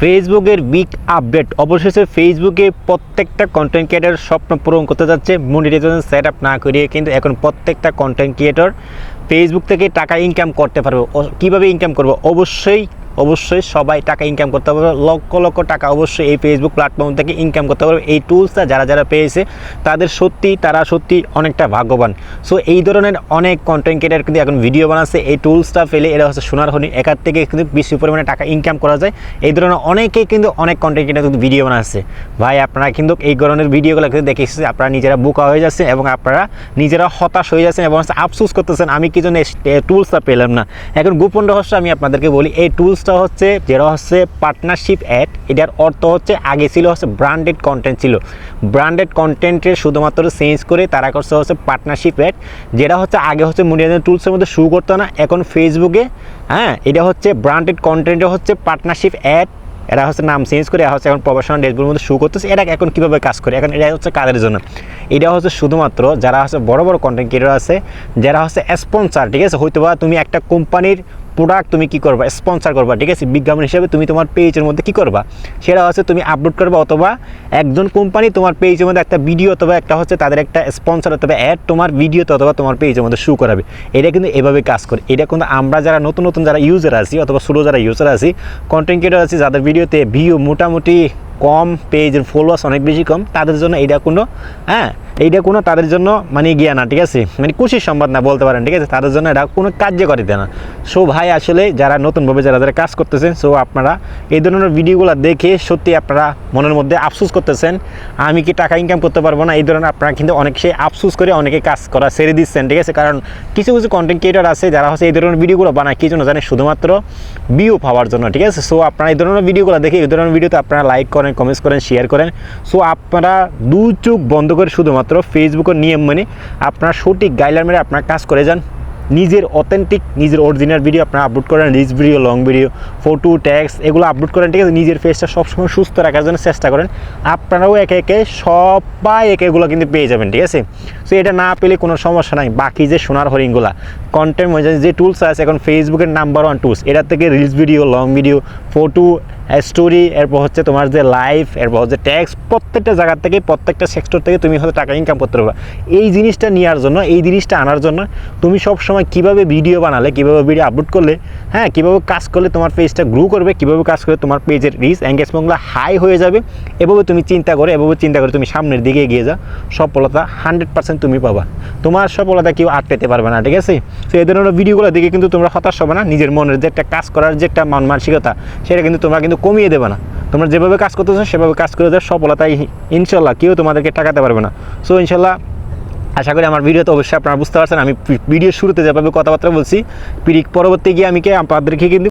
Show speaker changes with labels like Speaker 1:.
Speaker 1: ফেসবুকের big update. অবশেষে ফেসবুকে প্রত্যেকটা কন্টেন্ট ক্রিয়েটার স্বপ্ন পূরণ করতে যাচ্ছে। মনিটাইজেশন সেট আপ না করিয়ে কিন্তু এখন প্রত্যেকটা কন্টেন্ট ক্রিয়েটর ফেসবুক থেকে টাকা ইনকাম করতে পারবে। কীভাবে ইনকাম করবে? অবশ্যই অবশ্যই সবাই টাকা ইনকাম করতে পারবে। লক্ষ লক্ষ টাকা অবশ্যই এই ফেসবুক প্ল্যাটফর্ম থেকে ইনকাম করতে পারবে। এই টুলসটা যারা যারা পেয়েছে, তাদের সত্যি তারা সত্যি অনেকটা ভাগ্যবান। সো এই ধরনের অনেক কন্টেন্ট ক্রিয়েটার কিন্তু এখন ভিডিও বানাচ্ছে। এই টুলসটা ফেলে এরা হচ্ছে সোনার হনি একার থেকে কিন্তু বেশি পরিমাণে টাকা ইনকাম করা যায়। এই ধরনের অনেকেই কিন্তু অনেক কন্টেন্ট ক্রিয়েটার কিন্তু ভিডিও বানাচ্ছে। ভাই, আপনারা কিন্তু এই ধরনের ভিডিওগুলো কিন্তু দেখে এসেছে আপনারা নিজেরা বুকা হয়ে যাচ্ছেন এবং আপনারা নিজেরা হতাশ হয়ে যাচ্ছেন এবং আফসোস করতেছেন, আমি কি জন্য টুলসটা পেলাম না? এখন গোপন রহস্য আমি আপনাদেরকে বলি, এই টুলসটা হচ্ছে যেটা হচ্ছে পার্টনারশিপ অ্যাড এটার অর্থ হচ্ছে আগে ছিল হচ্ছে ব্র্যান্ডেড কন্টেন্ট ছিল। ব্র্যান্ডেড কন্টেন্টের শুধুমাত্র চেঞ্জ করে তারা করছে হচ্ছে পার্টনারশিপ অ্যাড যেটা হচ্ছে আগে হচ্ছে মুনিয়াদের টুলসের মধ্যে শুরু করতো না, এখন ফেসবুকে হ্যাঁ এটা হচ্ছে ব্র্যান্ডেড কন্টেন্টে হচ্ছে পার্টনারশিপ অ্যাড এরা হচ্ছে নাম চেঞ্জ করে, এরা হচ্ছে এখন প্রফেশনাল ড্যাশবোর্ডের মধ্যে শু করতেছে, এরা এখন কীভাবে কাজ করে, এখন এটা হচ্ছে কাদের জন্য। এটা হচ্ছে শুধুমাত্র যারা হচ্ছে বড় বড় কন্টেন্ট ক্রিয়েটর আছে, যারা হচ্ছে স্পন্সার ঠিক আছে? হয়তো বা তুমি একটা কোম্পানির প্রোডাক্ট তুমি কি করবা স্পন্সার করবা, ঠিক আছে? বিজ্ঞাপন হিসেবে তুমি তোমার পেজের মধ্যে কি করবা? সেটা হচ্ছে তুমি আপলোড করবা অথবা একজন কোম্পানি তোমার পেজের মধ্যে একটা ভিডিও অথবা একটা হচ্ছে তাদের একটা স্পন্সার অথবা অ্যাড তোমার ভিডিওতে অথবা তোমার পেজের মধ্যে শু করাবে। এটা কিন্তু এভাবে কাজ করে। এটা কিন্তু আমরা যারা নতুন নতুন যারা ইউজার আছি অথবা ছোটো যারা ইউজার আছি কন্টেন্ট ক্রিয়েটার আছি, যাদের ভিডিওতে ভিউ মোটামুটি কম পেজের ফলোয়ার্স অনেক বেশি কম, তাদের জন্য এটা কোনো হ্যাঁ? এইটা কোনো তাদের জন্য মানে গিয়া না, ঠিক আছে? মানে খুশির সংবাদ না বলতে পারেন, ঠিক আছে? তাদের জন্য এটা কোনো কার্যকারিতা না। সো ভাই, আসলে যারা নতুনভাবে যারা যারা কাজ করতেছেন, সো আপনারা এই ধরনের ভিডিওগুলো দেখে সত্যি আপনারা মনের মধ্যে আফসোস করতেছেন। আমি কি টাকা ইনকাম করতে পারব না? এই ধরনের আপনারা কিন্তু অনেক সে আফসোস করে অনেকে কাজ করা ছেড়ে দিচ্ছেন, ঠিক আছে? কারণ কিছু কিছু কন্টেন্ট ক্রিয়েটার আছে যারা হচ্ছে এই ধরনের ভিডিওগুলো বানায়, কি জন্য জানে শুধুমাত্র ভিউ পাওয়ার জন্য, ঠিক আছে? সো আপনারা এই ধরনের ভিডিওগুলো দেখে এই ধরনের ভিডিওতে আপনারা লাইক করেন কমেন্টস করেন শেয়ার করেন। সো আপনারা দু চোখ বন্ধ করে শুধুমাত্র ফেসবুকের নিয়ম মানে আপনার সঠিক গাইডলাইন মেরে আপনার কাজ করে যান। নিজের অথেন্টিক নিজের অরিজিনাল ভিডিও আপনারা আপলোড করেন reach video long video photo text এগুলো আপলোড করেন, ঠিক আছে? নিজের ফেসটা সবসময় সুস্থ রাখার জন্য চেষ্টা করেন। আপনারাও একে একে সবাই একে এগুলো কিন্তু পেয়ে যাবেন, ঠিক আছে? সো এটা না পেলে কোনো সমস্যা নাই। বাকি যে সোনার হরিণগুলা কন্টেন্ট যে টুলস আছে, এখন ফেসবুকের নাম্বার ওয়ান টুলস এটা থেকে reels video long video photo story এরপর হচ্ছে তোমার যে লাইফ এরপর হচ্ছে ট্যাক্স প্রত্যেকটা জায়গা থেকে, প্রত্যেকটা সেক্টর থেকে তুমি হয়তো টাকা ইনকাম করতে পারবে। এই জিনিসটা নেওয়ার জন্য, এই জিনিসটা আনার জন্য তুমি সব সময় কীভাবে ভিডিও বানালে, কীভাবে ভিডিও আপলোড করলে হ্যাঁ কীভাবে কাজ করলে তোমার পেজটা গ্রো করবে, কীভাবে কাজ করলে তোমার পেজের রিচ এঙ্গেজমেন্টগুলো হাই হয়ে যাবে, এভাবে তুমি চিন্তা করে, এভাবে চিন্তা করে তুমি সামনের দিকে এগিয়ে যাও। সফলতা হান্ড্রেড পার্সেন্ট তুমি পাবা। তোমার সফলতা কেউ আটকাতে পারবে না, ঠিক আছে? তো এই ধরনের ভিডিওগুলো দেখে কিন্তু তোমরা হতাশ হবে না। নিজের মনের যে একটা কাজ করার যে একটা মন মানসিকতা, সেটা কিন্তু তোমরা কিন্তু কমিয়ে দেবে না। তোমরা যেভাবে কাজ করতেছো, সেভাবে কাজ করে দেয় সফলতাই ইনশাল্লাহ কেউ তোমাদেরকে টাকাতে পারবে না। সো ইনশাল্লাহ আশা করি আমার ভিডিওতে অবশ্যই আপনারা বুঝতে পারছেন। আমি ভিডিও শুরুতে যেভাবে কথাবার্তা বলছি, পিরিক পরবর্তী গিয়ে আমি কে আপনাদেরকে কিন্তু